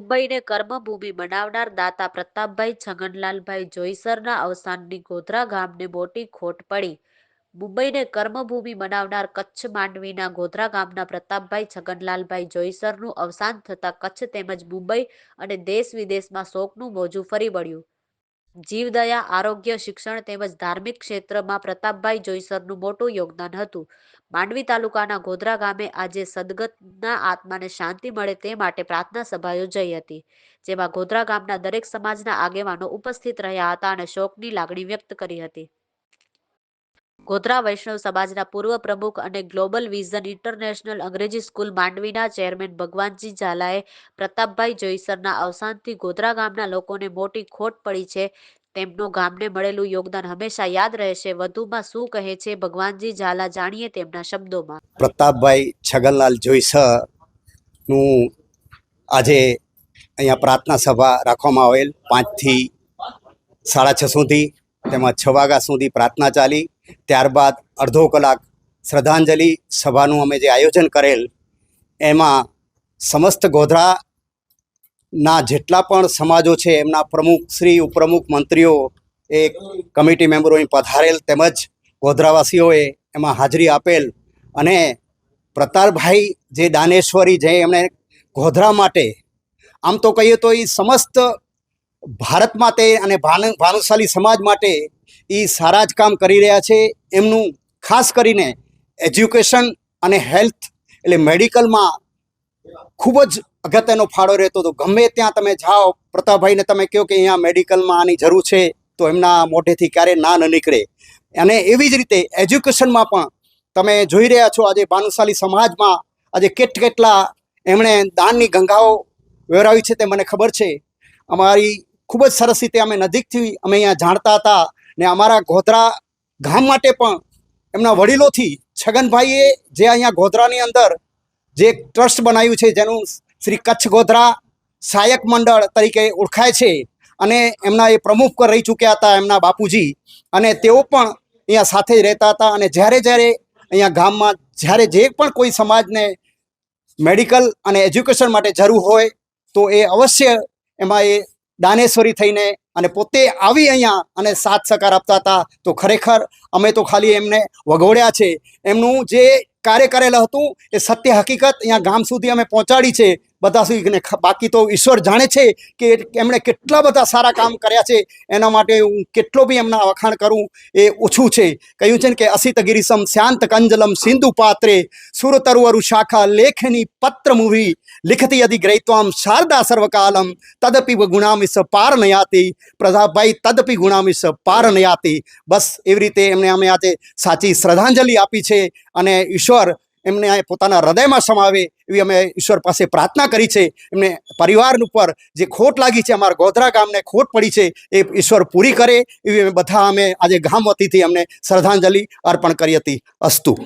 મુંબઈને કર્મભૂમિ બનાવનાર દાતા પ્રતાપભાઈ છગનલાલભાઈ જોઈસરના અવસાનની ગોધરા ગામને મોટી ખોટ પડી. મુંબઈને કર્મભૂમિ બનાવનાર કચ્છ માંડવીના ગોધરા ગામના પ્રતાપભાઈ છગનલાલભાઈ જોઈસરનું અવસાન થતાં કચ્છ તેમજ મુંબઈ અને દેશ વિદેશમાં શોકનું મોજું ફરી વળ્યું. જીવદયા, આરોગ્ય, શિક્ષણ તેમજ ધાર્મિક ક્ષેત્રમાં પ્રતાપભાઈ જોઈસરનું મોટું યોગદાન હતું. માંડવી તાલુકાના ગોધરા ગામે આજે સદગતના આત્માને શાંતિ મળે તે માટે પ્રાર્થના સભા યોજાઈ હતી, જેમાં ગોધરા ગામના દરેક સમાજના આગેવાનો ઉપસ્થિત રહ્યા હતા અને શોકની લાગણી વ્યક્ત કરી હતી. ગોધરા વૈષ્ણવ સમાજના પૂર્વ પ્રમુખ અને ગ્લોબલ વિઝન ઇન્ટરનેશનલ અંગ્રેજી સ્કૂલ માંડવીના ચેરમેન ભગવાનજી ઝાલાએ પ્રતાપભાઈ જોઈસરના અવસાનથી ગોધરા ગામના લોકોને મોટી ખોટ પડી છે. તેમનું ગામને મળેલું યોગદાન હંમેશા યાદ રહેશે. વધુમાં શું કહે છે ભગવાનજી ઝાલા જાણીએ તેમના શબ્દોમાં. પ્રતાપભાઈ છગનલાલ જોઈસરનું આજે અહીંયા પ્રાર્થના સભા રાખવામાં આવેલ પાંચથી સાડા છ સુધી, તેમાં છ વાગ્યા સુધી પ્રાર્થના ચાલી. ત્યારબાદ અડધો કલાક શ્રદ્ધાંજલિ સભાનું અમે જે આયોજન કરેલ, એમાં સમસ્ત ગોધરાના જેટલા પણ સમાજો છે, એમના પ્રમુખ શ્રી, ઉપપ્રમુખ મંત્રીઓ એ કમિટી મેમ્બરો પધારેલ તેમજ ગોધરાવાસીઓએ એમાં હાજરી આપેલ અને પ્રતાપભાઈ જે દાનેશ્વરી જે એમણે ગોધરા માટે, આમ તો કહીએ તો એ સમસ્ત ભારત માટે અને ભાનુ, ભાનુશાલી સમાજ માટે એ સારા જ કામ કરી રહ્યા છે. એમનું ખાસ કરીને એજ્યુકેશન અને હેલ્થ એટલે મેડિકલમાં ખૂબ જ અગત્યનો ફાળો રહેતો હતો. ગમે ત્યાં તમે જાઓ, પ્રતાપભાઈને તમે કહો કે અહીંયા મેડિકલમાં આની જરૂર છે, તો એમના મોઢેથી ક્યારે ના ન નીકળે. અને એવી જ રીતે એજ્યુકેશનમાં પણ તમે જોઈ રહ્યા છો, આજે ભાનુશાલી સમાજમાં આજે કેટ કેટલા એમણે દાનની ગંગાઓ વેરાવી છે તે મને ખબર છે. અમારી ખૂબ જ સરસ રીતે અમે નજીકથી અમે અહીંયા જાણતા હતા. ને અમારા ગોધરા ગામ માટે પણ એમના વડીલોથી છગનભાઈએ જે અહીંયા ગોધરાની અંદર જે ટ્રસ્ટ બનાવ્યું છે, જેનું શ્રી કચ્છ ગોધરા સહાયક મંડળ તરીકે ઓળખાય છે અને એમના એ પ્રમુખ રહી ચૂક્યા હતા, એમના બાપુજી અને તેઓ પણ અહીંયા સાથે જ રહેતા હતા અને જ્યારે જ્યારે અહીંયા ગામમાં, જ્યારે જે પણ કોઈ સમાજને મેડિકલ અને એજ્યુકેશન માટે જરૂર હોય તો એ અવશ્ય એમાં એ દાનેશ્વરી થઈને અને પોતે આવી અહીંયા અને સાથ સહકાર આપતા હતા. તો ખરેખર અમે તો ખાલી એમને વગોડ્યા છે. એમનું જે કાર્ય કરેલું હતું એ સત્ય હકીકત અહીંયા ગામ સુધી અમે પહોંચાડી છે. બધા સુધી બાકી તો ઈશ્વર જાણે છે કે એમણે કેટલા બધા સારા કામ કર્યા છે. એના માટે હું કેટલો બી એમના વખાણ કરું એ ઓછું છે. કહ્યું છે ને કે અસિત ગિરિસમ શાંત કંજલમ સિંધુ પાત્રે સુરતરુવરુ શાખા લેખની પત્ર મૂવી લિખતી યદિ ગ્રહિત્વામ શારદા સર્વકાલમ તદપી ગુણામિસ પાર નયાતી પ્રતાપભાઈ તદપી ગુણામિસ પાર નયાતી બસ એવી રીતે એમને અમે આજે સાચી શ્રદ્ધાંજલિ આપી છે અને ઈશ્વર એમને પોતાના હૃદયમાં સમાવે એવી અમે ઈશ્વર પાસે પ્રાર્થના કરી છે. એમને પરિવાર ઉપર જે ખોટ લાગી છે અમારા ગોધરા ગામને ખોટ પડી છે એ ઈશ્વર પૂરી કરે એવી અમે બધા અમે આજે ગામ વતીથી અમને શ્રદ્ધાંજલિ અર્પણ કરી હતી અસ્તુ.